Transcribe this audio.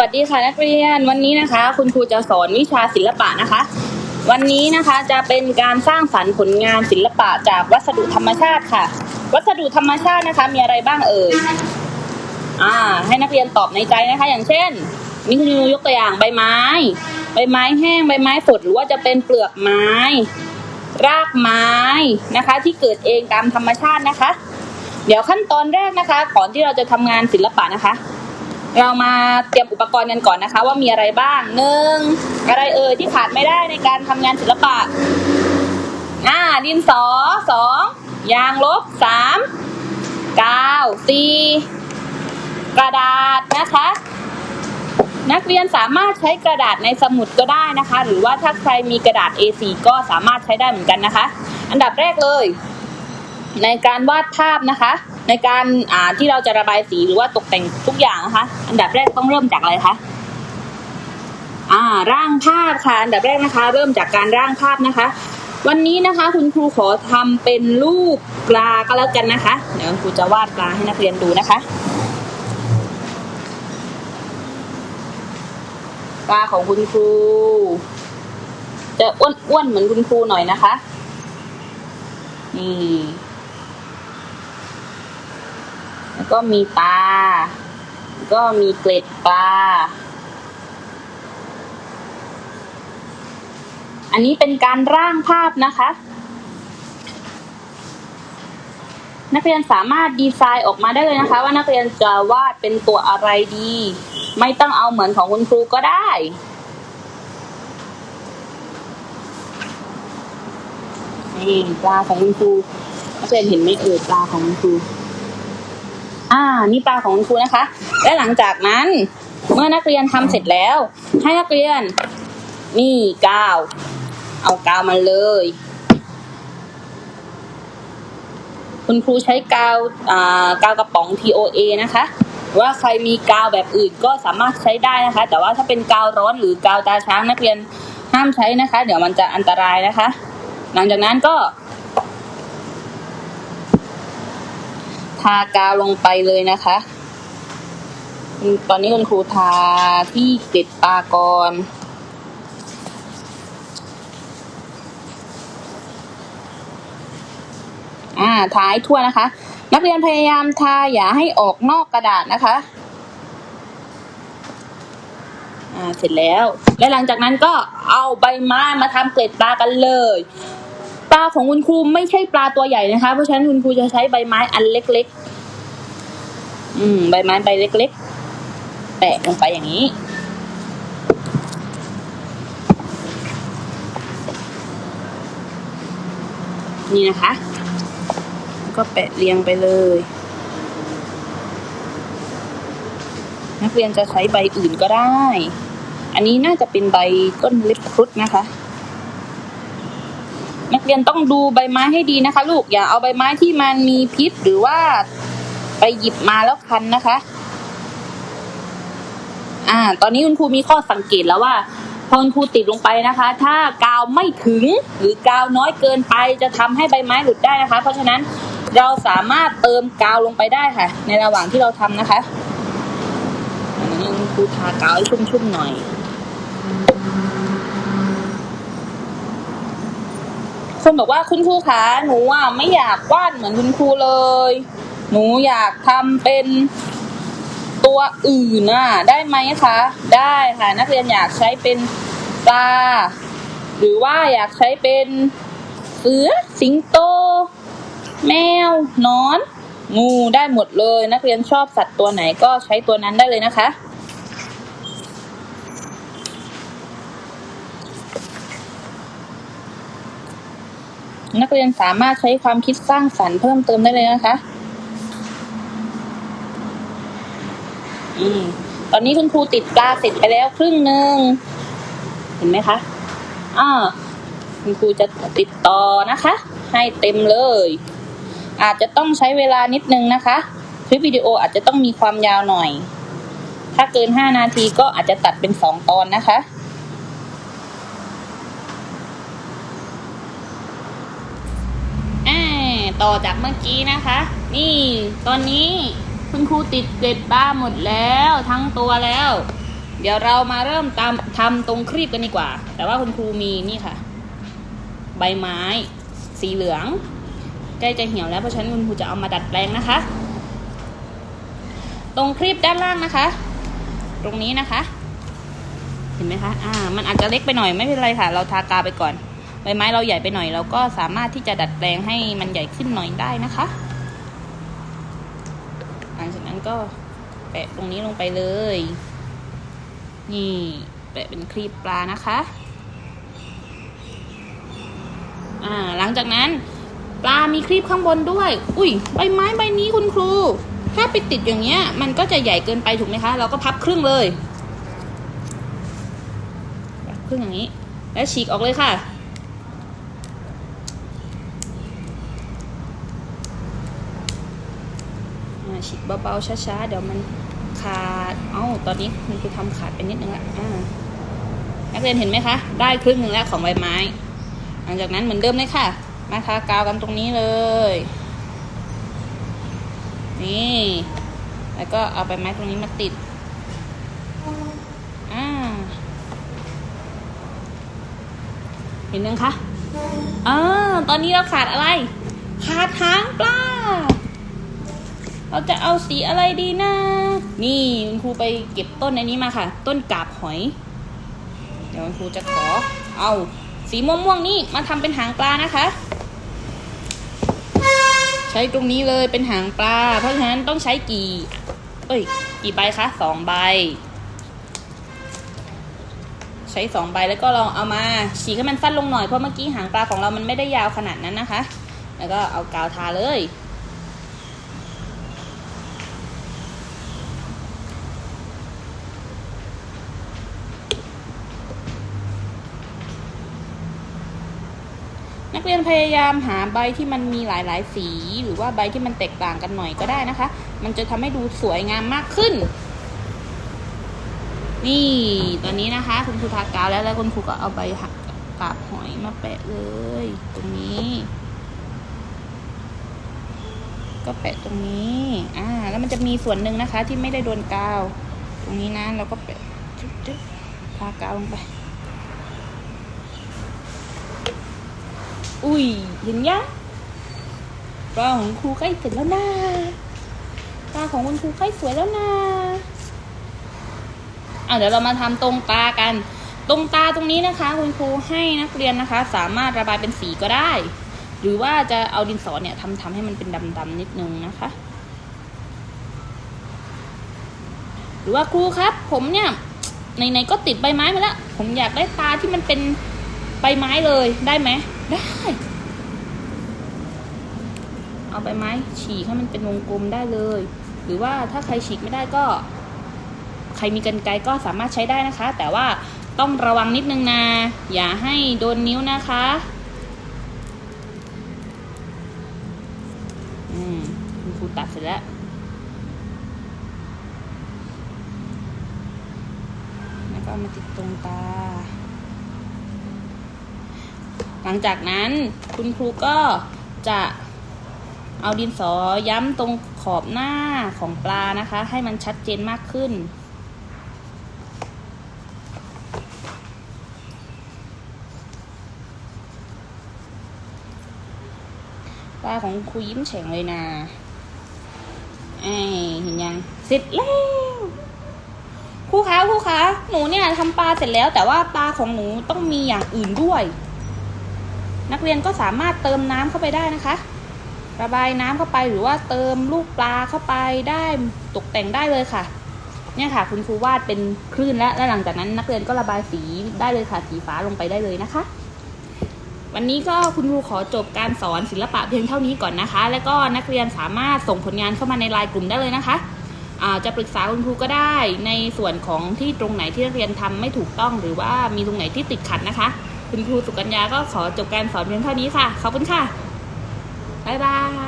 วัสดีค่ะนักเรียนวันนี้นะคะ คุณครูจะสอนวิชาศิลปะนะคะ วันนี้นะคะจะเป็นการสร้างสรรค์ผลงานศิลปะจากวัสดุธรรมชาติค่ะ วัสดุธรรมชาตินะคะ มีอะไรบ้างเอ่ยอ่า ให้นักเรียนตอบในใจนะคะ อย่างเช่นนี่คุณครูยกตัวอย่างใบไม้ ใบไม้แห้งใบไม้ฝดหรือว่าจะเป็นเปลือกไม้ รากไม้นะคะ ที่เกิดเองตามธรรมชาตินะคะ เดี๋ยวขั้นตอนแรกนะคะ ก่อนที่เราจะทำงานศิลปะนะคะ เรามาเตรียมอุปกรณ์กันก่อนนะคะ ว่ามีอะไรบ้างหนึ่งอะไรเอ่ยที่ขาดไม่ได้ในการทำงานศิลปะอ่าดินสอสองยางลบสามกาวสี่กระดาษนะคะ นักเรียนสามารถใช้กระดาษในสมุดก็ได้นะคะ หรือว่าถ้าใครมีกระดาษ A4 ก็สามารถใช้ได้เหมือนกันนะคะ อันดับแรกเลย ในการวาดภาพนะคะ ในการอ่าที่เราจะระบายสีหรือว่าตกแต่งทุกอย่างนะคะ อันดับแรกต้องเริ่มจากอะไรคะอ่าร่างภาพค่ะอันดับแรกนะคะ เริ่มจากการร่างภาพนะคะ วันนี้นะคะ คุณครูขอทำเป็นรูปปลาก็แล้วกันนะคะ เดี๋ยวครูจะวาดปลาให้นักเรียนดูนะคะปลาของคุณครู จะอ้วนๆเหมือนคุณครูหน่อยนะคะนี่ แล้วก็มีตาแล้วก็มีเกล็ดปลา อันนี้เป็นการร่างภาพนะคะ นักเรียนสามารถดีไซน์ออกมาได้เลยนะคะ ว่านักเรียนจะวาดเป็นตัวอะไรดี ไม่ต้องเอาเหมือนของคุณครูก็ได้นี่ปลาของคุณครูนักเรียนเห็นไหมเอ่ยปลาของคุณครู อ่า นี่ปลาของคุณครูนะคะ และหลังจากนั้นเมื่อนักเรียนทำเสร็จแล้ว ให้นักเรียนนี่กาว เอากาวมาเลย คุณครูใช้กาวอ่ากาวกระป๋อง TOA นะคะ ว่าใครมีกาวแบบอื่นก็สามารถใช้ได้นะคะ แต่ว่าถ้าเป็นกาวร้อนหรือกาวตาช้างนักเรียนห้ามใช้นะคะ เดี๋ยวมันจะอันตรายนะคะ หลังจากนั้นก็ากาวลงไปเลยนะคะ ตอนนี้คุณครูทาที่เกล็ดปลาก่อนอ่าทาให้ทั่วนะคะ นักเรียนพยายามทาอย่าให้ออกนอกกระดาษนะคะอ่าเสร็จแล้ว และหลังจากนั้นก็เอาใบไม้มาทำเกล็ดปลากันเลย ปลาของคุณครูไม่ใช่ปลาตัวใหญ่นะคะ เพราะฉะนั้นคุณครูจะใช้ใบไม้อันเล็กๆ อืม ใบไม้ใบเล็กๆแปะลงไปอย่างนี้ นี่นะคะ ก็แปะเรียงไปเลย นักเรียนจะใช้ใบอื่นก็ได้ อันนี้น่าจะเป็นใบต้นเล็บครุฑนะคะ นักเรียนต้องดูใบไม้ให้ดีนะคะ ลูกอย่าเอาใบไม้ที่มันมีพิษหรือว่าไปหยิบมาแล้วคันนะคะ อ่า ตอนนี้คุณครูมีข้อสังเกตแล้วว่าพอคุณครูติดลงไปนะคะ ถ้ากาวไม่ถึงหรือกาวน้อยเกินไปจะทำให้ใบไม้หลุดได้นะคะ เพราะฉะนั้นเราสามารถเติมกาวลงไปได้ค่ะ ในระหว่างที่เราทำนะคะอันนี้คุณครูทากาวให้ชุ่มๆหน่อย คนบอกว่าคุณครูคะหนูอะไม่อยากวาดเหมือนคุณครูเลย หนูอยากทำเป็นตัวอื่นน่ะได้ไหมคะ ได้ค่ะนักเรียนอยากใช้เป็นปลา หรือว่าอยากใช้เป็นเสือสิงโต แมวนอน งูได้หมดเลย นักเรียนชอบสัตว์ตัวไหนก็ใช้ตัวนั้นได้เลยนะคะ นักเรียนสามารถใช้ความคิดสร้างสรรค์เพิ่มเติมได้เลยนะคะอตอนนี้คุณครูติดปลาเสร็จไปแล้วครึ่งหนึ่งเห็นไหมคะอ่าคุณครูจะติดต่อนะคะ ให้เต็มเลย อาจจะต้องใช้เวลานิดนึงนะคะคลิปวิดีโออาจจะต้องมีความยาวหน่อย ถ้าเกินห้านาทีก็อาจจะตัดเป็นสองตอนนะคะ อ่า ต่อจากเมื่อกี้นะคะ นี่ตอนนี้คุณครูติดเกล็ดปลาหมดแล้วทั้งตัวแล้ว เดี๋ยวเรามาเริ่มตามทำตรงครีบกันดีกว่า แต่ว่าคุณครูมีนี่ค่ะ ใบไม้สีเหลือง ใกล้จะเหี่ยวแล้วเพราะฉะนั้นคุณครูจะเอามาดัดแปลงนะคะ ตรงครีบด้านล่างนะคะ ตรงนี้นะคะ เห็นไหมคะ อ่า มันอาจจะเล็กไปหน่อยไม่เป็นไรค่ะ เราทากาไปก่อน ใบไม้เราใหญ่ไปหน่อยเราก็สามารถที่จะดัดแปลงให้มันใหญ่ขึ้นหน่อยได้นะคะ หลังจากนั้นก็แปะตรงนี้ลงไปเลย นี่แปะเป็นครีบปลานะคะอ่าหลังจากนั้นปลามีครีบข้างบนด้วย อุ้ยใบไม้ใบนี้คุณครู ถ้าไปติดอย่างเงี้ย มันก็จะใหญ่เกินไปถูกไหมคะ เราก็พับครึ่งเลย พับครึ่งอย่างนี้ แล้วฉีกออกเลยค่ะ อ่า ฉีกเบาๆช้าๆ เดี๋ยวมันขาด เอ้า ตอนนี้คุณครูทำขาดไปนิดนึงละอ่านักเรียนเห็นไหมคะ ได้ครึ่งหนึ่งแล้วของใบไม้ หลังจากนั้นเหมือนเดิมเลยค่ะ มาทากาวกันตรงนี้เลย นี่ แล้วก็เอาใบไม้ตรงนี้มาติดอ่าเห็นยังคะอ่าตอนนี้เราขาดอะไร ขาดหางปลา เราจะเอาสีอะไรดีนะ นี่คุณครูไปเก็บต้นในนี้มาค่ะ ต้นกาบหอย เดี๋ยวคุณครูจะขอ เอาสีม่วงๆนี่มาทำเป็นหางปลานะคะ ใช้ตรงนี้เลยเป็นหางปลา เพราะฉะนั้นต้องใช้กี่ เอ้ย กี่ใบคะสองใบ ใช้สองใบแล้วก็ลองเอามาฉีกให้มันสั้นลงหน่อยเพราะเมื่อกี้หางปลาของเรามันไม่ได้ยาวขนาดนั้นนะคะ แล้วก็เอากาวทาเลย นักเรียนพยายามหาใบที่มันมีหลายๆ สี หรือว่าใบที่มันแตกต่างกันหน่อยก็ได้นะคะ มันจะทำให้ดูสวยงามมากขึ้น นี่ตอนนี้นะคะ คุณครูทากาวแล้วแล้วคุณครูก็เอาใบหักกาบหอยมาแปะเลย ตรงนี้ ก็แปะตรงนี้อ่าแล้วมันจะมีส่วนหนึ่งนะคะ ที่ไม่ได้โดนกาว ตรงนี้นะเราก็แปะทากาวลงไป อุ้ยเห็นยังปลาของครูใกล้เสร็จแล้วนะปลาของคุณครูใกล้สวยแล้วนะอะเดี๋ยวเรามาทำตรงตากัน ตรงตาตรงนี้นะคะ คุณครูให้นักเรียนนะคะ สามารถระบายเป็นสีก็ได้ หรือว่าจะเอาดินสอเนี่ยทำทำให้มันเป็นดำๆนิดนึงนะคะ หรือว่าครูครับ ผมเนี่ยไหนๆก็ติดใบไม้มาแล้วผมอยากได้ตาที่มันเป็นใบไม้เลยได้ไหม ได้ เอาใบไหมฉีกให้มันเป็นวงกลมได้เลย หรือว่าถ้าใครฉีกไม่ได้ก็ ใครมีกันไกรก็สามารถใช้ได้นะคะ แต่ว่าต้องระวังนิดนึงนะ อย่าให้โดนนิ้วนะคะอืมคุณครูตัดเสร็จแล้วแล้วก็มาติดตรงตา ลังจากนั้นคุณครูก็จะเอาดินสอย้ำตรงขอบหน้าของปลานะคะ ให้มันชัดเจนมากขึ้น ปลาของครูยิ้มแฉ่งเลยนะไอเห็นยังเสร็จแล้วครูคะครูคะหนูเนี่ยทำปลาเสร็จแล้ว แต่ว่าปลาของหนูต้องมีอย่างอื่นด้วย นักเรียนก็สามารถเติมน้ำเข้าไปได้นะคะ ระบายน้ำเข้าไปหรือว่าเติมลูกปลาเข้าไปได้ตกแต่งได้เลยค่ะ เนี่ยค่ะ คุณครูวาดเป็นคลื่นแล้วและหลังจากนั้น นักเรียนก็ระบายสีได้เลยค่ะสีฟ้าลงไปได้เลยนะคะ วันนี้ก็คุณครูขอจบการสอนศิลปะเพียงเท่านี้ก่อนนะคะ แล้วก็นักเรียนสามารถส่งผลงานเข้ามาในไลน์กลุ่มได้เลยนะคะจะปรึกษาคุณครูก็ได้ในส่วนของที่ตรงไหนที่นักเรียนทำไม่ถูกต้อง หรือว่ามีตรงไหนที่ติดขัดนะคะ คุณครูสุกัญญาก็ขอจบการสอนเพียงเท่านี้ค่ะ ขอบคุณค่ะ บ๊ายบาย